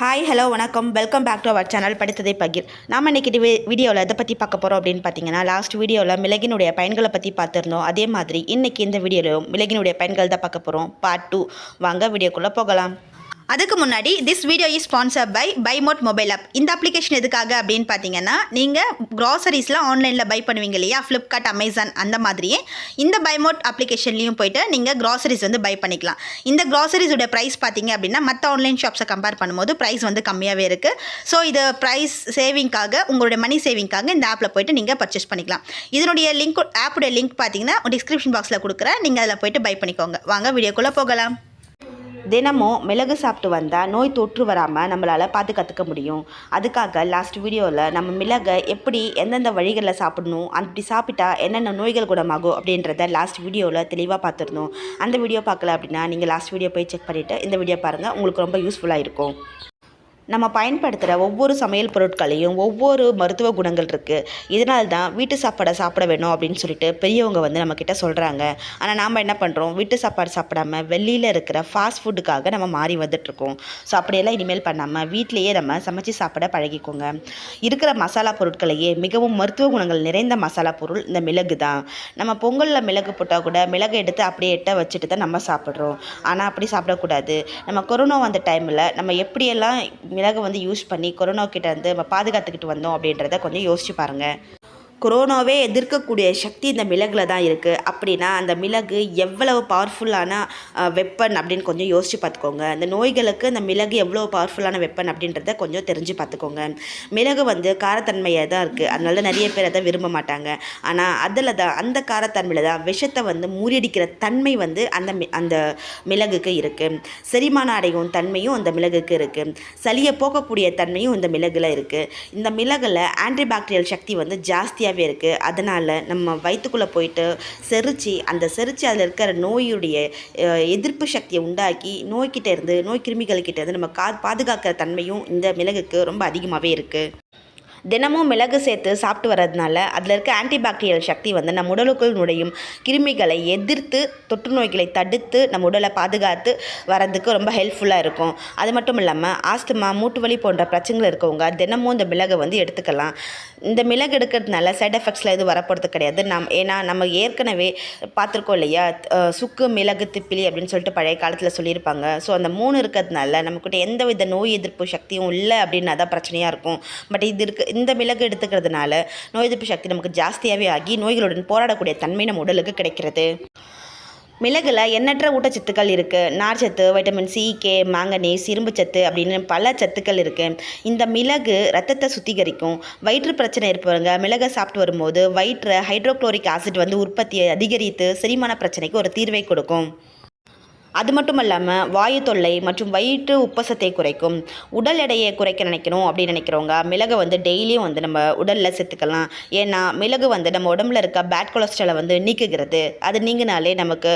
Hi hello வணக்கம். Welcome back to our channel படித்ததை பகிர். நாம் இன்றைக்கி வீடியோவில் எதை பற்றி பார்க்க போகிறோம் அப்படின்னு பார்த்தீங்கன்னா லாஸ்ட் வீடியோவில் மிளகினுடைய பயன்களை பற்றி பார்த்துருந்தோம். அதே மாதிரி இன்றைக்கி இந்த வீடியோவிலும் மிளகினுடைய பயன்கள் தான் பார்க்க போகிறோம் பார்ட் டூ வாங்க வீடியோக்குள்ளே போகலாம். அதுக்கு முன்னாடி this video is sponsor by பைமோட் mobile app இந்த அப்ளிகேஷன் எதுக்காக அப்படின்னு பார்த்தீங்கன்னா நீங்கள் க்ராசரிஸ்லாம் ஆன்லைனில் பை பண்ணுவீங்க இல்லையா? ஃப்ளிப்கார்ட் அமேசான் அந்த மாதிரியே. இந்த பைமோட் அப்ளிகேஷன்லேயும் போயிட்டு நீங்கள் க்ராசரிஸ் வந்து பை பண்ணிக்கலாம். இந்த க்ராசரிஸோட ப்ரைஸ் பார்த்தீங்க அப்படின்னா மற்ற ஆன்லைன் ஷாப்ஸை கம்பேர் பண்ணும்போது ப்ரைஸ் வந்து கம்மியாகவே இருக்குது ஸோ இது ப்ரைஸ் சேவிங்காக உங்களுடைய மணி சேவிங்காக இந்த ஆப்பில் போயிட்டு நீங்கள் பர்ச்சேஸ் பண்ணிக்கலாம். இதனுடைய லிங்க் ஆப்புடைய லிங்க் பார்த்தீங்கன்னா டிஸ்கிரிப்ஷன் பாக்ஸில் கொடுக்குறேன். நீங்கள் அதில் போயிட்டு பை பண்ணிக்கோங்க. வாங்க வீடியோக்குள்ளே போகலாம். தினமும் மிளகு சாப்பிட்டு வந்தால் நோய் தொற்று வராமல் நம்மளால் பாதுகாத்துக்க முடியும். அதுக்காக லாஸ்ட் வீடியோவில் நம்ம மிளகை எப்படி எந்தெந்த வழிகளில் சாப்பிடணும் அப்படி சாப்பிட்டா என்னென்ன நோய்கள் குணமாகும் அப்படின்றத லாஸ்ட் வீடியோவில் தெளிவாக பார்த்துருந்தோம். அந்த வீடியோ பார்க்கல அப்படின்னா நீங்கள் லாஸ்ட் வீடியோ போய் செக் பண்ணிவிட்டு இந்த வீடியோ பாருங்கள் உங்களுக்கு ரொம்ப யூஸ்ஃபுல்லாக இருக்கும். நம்ம பயன்படுத்துகிற ஒவ்வொரு சமையல் பொருட்களையும் ஒவ்வொரு மருத்துவ குணங்கள் இருக்குது இதனால தான் வீட்டு சாப்பாடை சாப்பிட வேணும் அப்படின்னு சொல்லிட்டு பெரியவங்க வந்து நம்மக்கிட்ட சொல்கிறாங்க ஆனால் நாம் என்ன பண்ணுறோம் வீட்டு சாப்பாடு சாப்பிடாம வெளியில் இருக்கிற ஃபாஸ்ட் ஃபுட்டுக்காக நம்ம மாறி வந்துட்டுருக்கோம் ஸோ அப்படியெல்லாம் இனிமேல் பண்ணாமல் வீட்டிலையே நம்ம சமைச்சு சாப்பிட பழகிக்கோங்க. இருக்கிற மசாலா பொருட்களையே மிகவும் மருத்துவ குணங்கள் நிறைந்த மசாலா பொருள் இந்த மிளகு தான். நம்ம பொங்கலில் மிளகு போட்டால் கூட மிளகு எடுத்து அப்படியே எட்ட வச்சுட்டு தான் நம்ம சாப்பிட்றோம். ஆனால் அப்படி சாப்பிடக்கூடாது. நம்ம கொரோனா வந்த டைமில் நம்ம எப்படியெல்லாம் மிளகு வந்து யூஸ் பண்ணி கொரோனா கிட்ட இருந்து நம்ம பாதுகாத்துக்கிட்டு வந்தோம் அப்படின்றத கொஞ்சம் யோசிச்சு பாருங்கள் கொரோனாவே எதிர்க்கக்கூடிய சக்தி இந்த மிளகில் தான் இருக்குது அப்படின்னா அந்த மிளகு எவ்வளவு பவர்ஃபுல்லான வெப்பன் அப்படின்னு கொஞ்சம் யோசித்து பார்த்துக்கோங்க. அந்த நோய்களுக்கு அந்த மிளகு எவ்வளோ பவர்ஃபுல்லான வெப்பன் அப்படின்றத கொஞ்சம் தெரிஞ்சு பார்த்துக்கோங்க. மிளகு வந்து காரத்தன்மையாக தான் இருக்குது அதனால நிறைய பேர் அதை விரும்ப மாட்டாங்க. ஆனால் அதில் தான் அந்த காரத்தன்மையில் தான் விஷத்தை வந்து முறியடிக்கிற தன்மை வந்து அந்த மி- அந்த மிளகுக்கு இருக்குது செரிமான அடையும் தன்மையும் அந்த மிளகுக்கு இருக்குது சளியை போக்கக்கூடிய தன்மையும் இந்த மிளகில் இருக்குது இந்த மிளகில் ஆன்டிபாக்டீரியல் சக்தி வந்து ஜாஸ்தியாக நிறையாவே இருக்குது அதனால் நம்ம வயிற்றுக்குள்ளே போயிட்டு செரிச்சு அந்த செரிச்சு அதில் இருக்கிற நோயுடைய எதிர்ப்பு சக்தியை உண்டாக்கி நோய்கிட்டேருந்து நோய் கிருமிகள்கிட்டேருந்து நம்ம கா பாதுகாக்கிற தன்மையும் இந்த மிளகுக்கு ரொம்ப அதிகமாகவே இருக்குது தினமும் மிளகு சேர்த்து சாப்பிட்டு வர்றதுனால அதில் இருக்க ஆன்டிபாக்டீரியல் சக்தி வந்து நம்ம உடலுக்குள் நுழையும். கிருமிகளை எதிர்த்து தொற்று நோய்களை தடுத்து நம்ம உடலை பாதுகாத்து வரதுக்கு ரொம்ப ஹெல்ப்ஃபுல்லாக இருக்கும். அது மட்டும் இல்லாமல் ஆஸ்துமா மூட்டு வலி போன்ற பிரச்சனைகள் இருக்கவங்க தினமும் இந்த மிளகை வந்து எடுத்துக்கலாம். இந்த மிளகு எடுக்கிறதுனால சைட் எஃபெக்ட்ஸில் எதுவும் வரப்போகிறது கிடையாது. நம் ஏன்னா நம்ம ஏற்கனவே பார்த்துருக்கோம் இல்லையா? சுக்கு மிளகு திப்பிலி அப்படின்னு சொல்லிட்டு பழைய காலத்தில் சொல்லியிருப்பாங்க. ஸோ அந்த மூணு இருக்கிறதுனால நம்மக்கிட்ட எந்த வித நோய் எதிர்ப்பு சக்தியும் இல்லை அப்படின்னா தான் பிரச்சனையாக இருக்கும். பட் இது இருக்கு இந்த மிளகு எடுத்துக்கிறதுனால நோய் எதிர்ப்பு சக்தி நமக்கு ஜாஸ்தியாகவே ஆகி நோய்களுடன் போராடக்கூடிய தன்மை நம்ம உடலுக்கு கிடைக்கிறது. மிளகில் எண்ணற்ற ஊட்டச்சத்துக்கள் இருக்குது நார்ச்சத்து வைட்டமின் சி கே மாங்கனீஸ் இரும்புச்சத்து அப்படின்னு பல சத்துக்கள் இருக்குது இந்த மிளகு ரத்தத்தை சுத்திகரிக்கும். வயிற்று பிரச்சனை இருப்பவங்க மிளகை சாப்பிட்டு வரும்போது வயிற்று ஹைட்ரோக்ளோரிக் ஆசிட் வந்து உற்பத்தியை அதிகரித்து செரிமான பிரச்சனைக்கு ஒரு தீர்வை கொடுக்கும். அது மட்டும் இல்லாமல் வாயு தொல்லை மற்றும் வயிற்று உப்பசத்தை குறைக்கும். உடல் எடையை குறைக்க நினைக்கணும் அப்படின்னு நினைக்கிறவங்க மிளகை வந்து டெய்லியும் வந்து நம்ம உடலில் சேர்த்துக்கலாம். ஏன்னா மிளகு வந்து நம்ம உடம்புல இருக்க பேட் கொலஸ்ட்ராலை வந்து நீக்குகிறது. அது நீங்கினாலே நமக்கு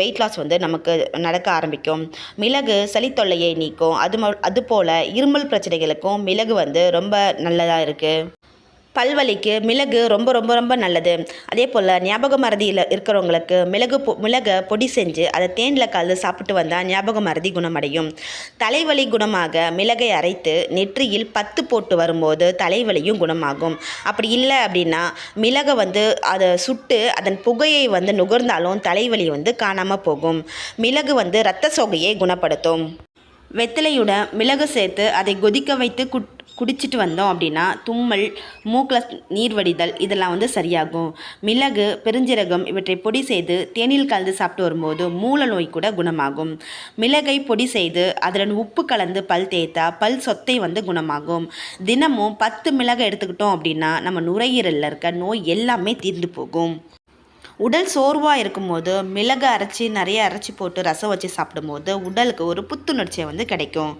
வெயிட் லாஸ் வந்து நமக்கு நடக்க ஆரம்பிக்கும். மிளகு சளித்தொல்லையை நீக்கும். அது அதுபோல் இருமல் பிரச்சனைகளுக்கும் மிளகு வந்து ரொம்ப நல்லதாக இருக்குது பல்வலிக்கு மிளகு ரொம்ப ரொம்ப ரொம்ப நல்லது. அதே போல் ஞாபக மறதியில் இருக்கிறவங்களுக்கு மிளகு பொ மிளகை பொடி செஞ்சு அதை தேனில் கலந்து சாப்பிட்டு வந்தால் ஞாபக மறதி குணமடையும். தலைவலி குணமாக மிளகை அரைத்து நெற்றியில் பத்து போட்டு வரும்போது தலைவலியும் குணமாகும். அப்படி இல்லை அப்படின்னா மிளகை வந்து அதை சுட்டு அதன் புகையை வந்து நுகர்ந்தாலும் தலைவலி வந்து காணாமல் போகும். மிளகு வந்து இரத்த சோகையை குணப்படுத்தும். வெத்தலையுடன் மிளகு சேர்த்து அதை கொதிக்க வைத்து குட் குடிச்சிட்டு வந்தோம் அப்படின்னா தும்மல் மூக்கில் நீர் வடிதல் இதெல்லாம் வந்து சரியாகும். மிளகு பெருஞ்சீரகம் இவற்றை பொடி செய்து தேனில் கலந்து சாப்பிட்டு வரும்போது மூல நோய் கூட குணமாகும். மிளகை பொடி செய்து அதனுடன் உப்பு கலந்து பல் தேய்த்தா பல் சொத்தை வந்து குணமாகும். தினமும் பத்து மிளகை எடுத்துக்கிட்டோம் அப்படின்னா நம்ம நுரையீரலில் இருக்க நோய் எல்லாமே தீர்ந்து போகும். உடல் சோர்வாக இருக்கும்போது மிளகு அரைச்சி நிறைய அரைச்சி போட்டு ரசம் வச்சு சாப்பிடும்போது உடலுக்கு ஒரு புத்துணர்ச்சியை வந்து கிடைக்கும்.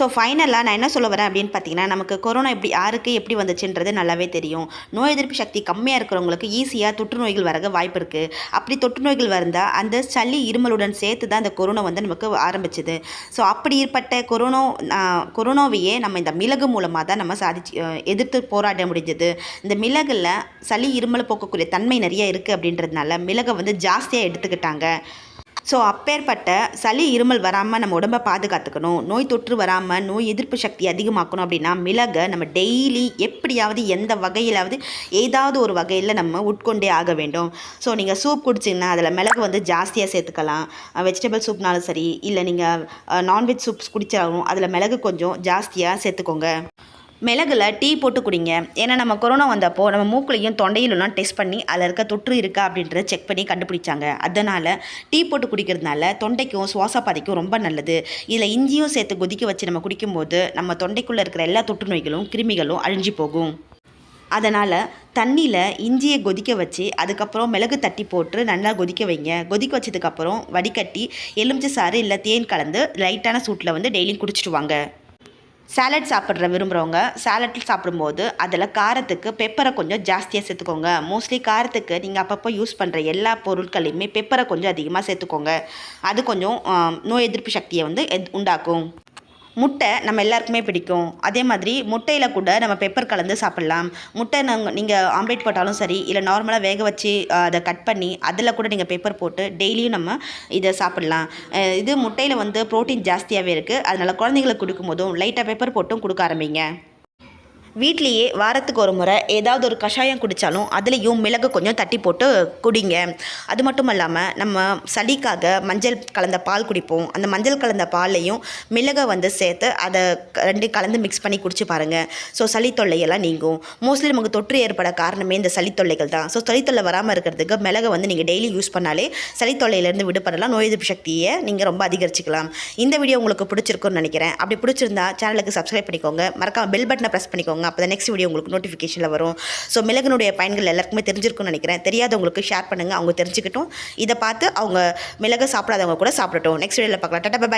ஸோ ஃபைனலாக நான் என்ன சொல்ல வரேன் அப்படின்னு பார்த்தீங்கன்னா நமக்கு கொரோனா எப்படி யாருக்கு எப்படி வந்துச்சுன்றது நல்லாவே தெரியும். நோய் எதிர்ப்பு சக்தி கம்மியாக இருக்கிறவங்களுக்கு ஈஸியாக தொற்று நோய்கள் வரக வாய்ப்பு இருக்குது அப்படி தொற்று நோய்கள் வந்தால் அந்த சளி இருமலுடன் சேர்த்து தான் இந்த கொரோனா வந்து நமக்கு ஆரம்பிச்சது. ஸோ அப்படி ஏற்பட்ட கொரோனா கொரோனாவையே நம்ம இந்த மிளகு மூலமாக தான் நம்ம சாதிச்சு எதிர்த்து போராட முடிஞ்சது. இந்த மிளகில் சளி இருமல் போக்கக்கூடிய தன்மை நிறைய இருக்குது அப்படின்றதுனால மிளகை வந்து ஜாஸ்தியாக எடுத்துக்கிட்டாங்க. ஸோ அப்பேற்பட்ட சளி இருமல் வராமல் நம்ம உடம்பை பாதுகாத்துக்கணும். நோய் தொற்று வராமல் நோய் எதிர்ப்பு சக்தி அதிகமாக்கணும் அப்படின்னா மிளகை நம்ம டெய்லி எப்படியாவது எந்த வகையிலாவது ஏதாவது ஒரு வகையில் நம்ம உட்கொண்டே ஆக வேண்டும். ஸோ நீங்கள் சூப் குடிச்சிங்கன்னா அதில் மிளகு வந்து ஜாஸ்தியாக சேர்த்துக்கலாம். வெஜிடபிள் சூப்னாலும் சரி இல்லை நீங்கள் நான்வெஜ் சூப்ஸ் குடிச்சாலும் அதில் மிளகு கொஞ்சம் ஜாஸ்தியாக சேர்த்துக்கோங்க. மிளகுல டீ போட்டு குடிங்க. ஏன்னா நம்ம கொரோனா வந்தப்போ நம்ம மூக்குலையும் தொண்டையிலலாம் டெஸ்ட் பண்ணி அதில் இருக்க தொற்று இருக்கா அப்படின்றத செக் பண்ணி கண்டுபிடிச்சாங்க. அதனால் டீ போட்டு குடிக்கிறதுனால தொண்டைக்கும் சுவாச பாதைக்கும் ரொம்ப நல்லது. இதில் இஞ்சியும் சேர்த்து கொதிக்க வச்சு நம்ம குடிக்கும்போது நம்ம தொண்டைக்குள்ளே இருக்கிற எல்லா தொற்று நோய்களும் கிருமிகளும் அழிஞ்சு போகும். அதனால் தண்ணியில் இஞ்சியை கொதிக்க வச்சு அதுக்கப்புறம் மிளகு தட்டி போட்டு நல்லா கொதிக்க வைங்க. கொதிக்க வச்சதுக்கப்புறம் வடிகட்டி எலுமிச்சை சாறு இல்லை தேன் கலந்து லைட்டான சூட்டில் வந்து டெய்லியும் குடிச்சிட்டு வாங்க. சாலட் சாப்பிட்ற விரும்புகிறவங்க சேலட் சாப்பிடும்போது அதில் காரத்துக்கு பெப்பரை கொஞ்சம் ஜாஸ்தியாக சேர்த்துக்கோங்க. மோஸ்ட்லி காரத்துக்கு நீங்கள் அப்பப்போ யூஸ் பண்ணுற எல்லா பொருட்களையுமே பெப்பரை கொஞ்சம் அதிகமாக சேர்த்துக்கோங்க. அது கொஞ்சம் நோய் எதிர்ப்பு சக்தியை வந்து எத்- உண்டாக்கும். முட்டை நம்ம எல்லாருக்குமே பிடிக்கும். அதே மாதிரி முட்டையில் கூட நம்ம பெப்பர் கலந்து சாப்பிட்லாம். முட்டை நாங்கள் நீங்கள் ஆம்லேட் போட்டாலும் சரி இல்லை நார்மலாக வேக வச்சு அதை கட் பண்ணி அதில் கூட நீங்கள் பெப்பர் போட்டு டெய்லியும் நம்ம இதை சாப்பிட்லாம். இது முட்டையில் வந்து ப்ரோட்டீன் ஜாஸ்தியாகவே இருக்குது அதனால் குழந்தைங்களுக்கு கொடுக்கும்போதும் லைட்டாக பெப்பர் போட்டும் கொடுக்க ஆரம்பிங்க. வீட்லேயே வாரத்துக்கு ஒரு முறை ஏதாவது ஒரு கஷாயம் குடித்தாலும் அதுலேயும் மிளகு கொஞ்சம் தட்டி போட்டு குடிங்க. அது மட்டும் இல்லாமல் நம்ம சளிக்காக மஞ்சள் கலந்த பால் குடிப்போம். அந்த மஞ்சள் கலந்த பால்லையும் மிளகை வந்து சேர்த்து அதை க- ரெண்டு கலந்து மிக்ஸ் பண்ணி குடிச்சு பாருங்கள் ஸோ சளி தொல்லையெல்லாம் நீங்கும். மோஸ்ட்லி நமக்கு தொற்று ஏற்பட காரணமே இந்த சளி தொல்லைகள் தான். ஸோ சளி தொல்லை வராமல் இருக்கிறதுக்கு மிளகை வந்து நீங்கள் டெய்லி யூஸ் பண்ணாலே சளி தொல்லையிலேருந்து விடுபடலாம். நோய் எதிர்ப்பு சக்தியை நீங்கள் ரொம்ப அதிகரிச்சுக்கலாம். இந்த வீடியோ உங்களுக்கு பிடிச்சிருக்கும்னு நினைக்கிறேன். அப்படி பிடிச்சிருந்தா சேனலுக்கு சப்ஸ்கிரைப் பண்ணிக்கோங்க. மறக்காமல் பெல் பட்டனை ப்ரெஸ் பண்ணிக்கோங்க. அப்போ தான் நெக்ஸ்ட் வீடியோ உங்களுக்கு நோட்டிஃபிகேஷனில் வரும். ஸோ மிளகுனுடைய பயன்கள் எல்லாருக்குமே தெரிஞ்சிருக்கும்னு நினைக்கிறேன். தெரியாதவங்களுக்கு ஷேர் பண்ணுங்கள் அவங்க தெரிஞ்சுக்கிட்டும். இதை பார்த்து அவங்க மிளகு சாப்பிடாதவங்க கூட சாப்பிடட்டும். நெக்ஸ்ட் வீடியோவில் பார்க்கலாம். Tata bye